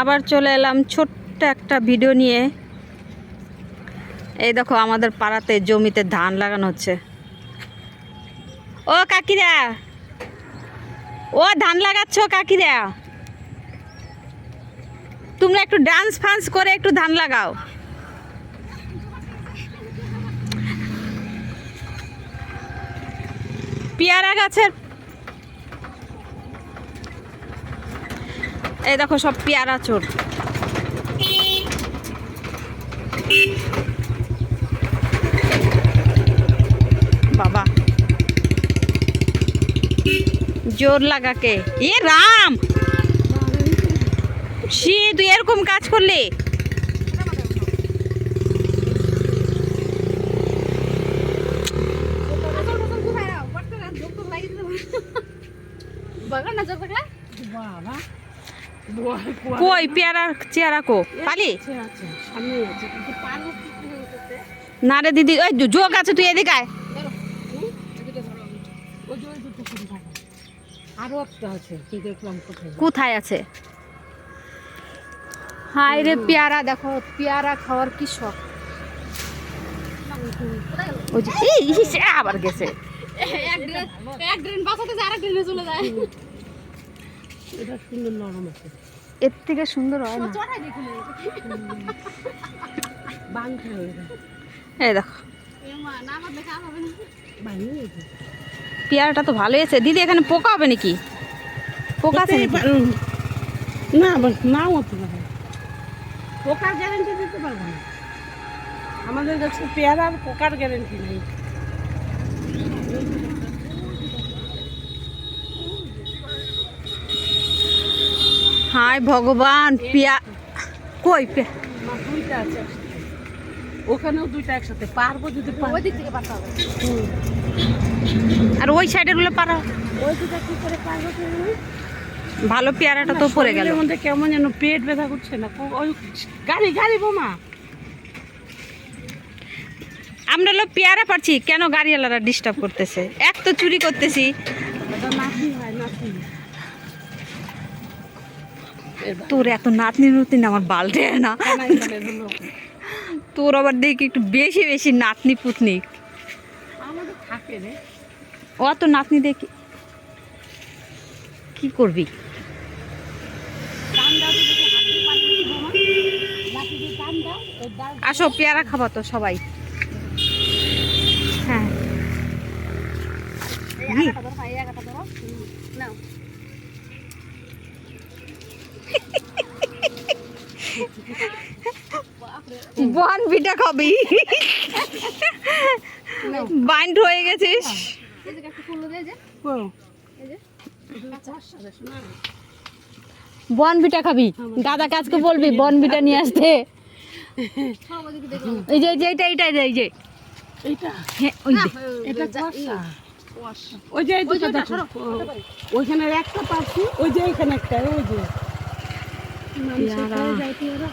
আবার চলে এলাম ছোট্ট একটা ভিডিও নিয়ে। এই দেখো আমাদের পাড়াতে জমিতে ধান লাগানো হচ্ছে। ও কাকিরা! ও ধান লাগাচ্ছ কাকিরা! তোমরা একটু ডান্স ফান্স করে একটু ধান লাগাও। পেয়ারা গাছের এই দেখো সব পেয়ারা চোর। বাবা। জোর লাগাকে এ রাম! সে, তুই এরকম কাজ করলি? বাবা কই চেয়ারা কো? পালি? না রে দিদি ওই যোগ আছে তুই এদিকে কোথায় আছে? হাই রে পেয়ারা দেখো পেয়ারা খাওয়ার কি শখ। ওই যে এই, এই, সে আবার গেছে এটা সুন্দর নরম আছে। এর থেকে সুন্দর হয় না? এই দেখো। পেয়ারাটা তো ভালোই আছে। দিদি এখানে পোকা হবে নাকি? পোকা আছে? না নাও হতে পারে। পোকার গ্যারেন্টি দিতে পারব না। আমাদের কাছে পেয়ারার পোকার গ্যারেন্টি নেই। হাই ভগবান পেয়া কই পে দুইটা আছে ওখানেও দুইটা একসাথে পারব যদি হুম। আর ওই সাইডেরগুলো পারা ওই দুটা কি করে পারব ভালো পেয়ারাটা তো পড়ে গেল মধ্যে কেমন যেন পেট ব্যথা করছে না ওই গাড়ি গাড়ি বোমা আমরা লোক পেয়ারা পাচ্ছি কেন গাড়িওয়ালারা ডিস্টার্ব করতেছে এক তো চুরি করতেছি হয় এবার তোর এত নাতনি নুতনি আমার বালটে না। তোর আবার দেখি একটু বেশি বেশি নাতনি পুতনি। অত নাতনি দেখি। কি করবি? আসো পেয়ারা খাবা তো সবাই। হ্যাঁ। বন বিটা খাবি? বাইন্ড হয়ে গেছিস? বন বিটা খাবি? দাদা কাজকে বলবি বন বিটা নিয়ে আসতে। এই যে এইটা এইটা এই যে এইটা? হ্যাঁ ওই এটা ওই যে ওইখানে একটা পাচ্ছি ওই যে এখানে একটা ওই যে। পেয়ারা।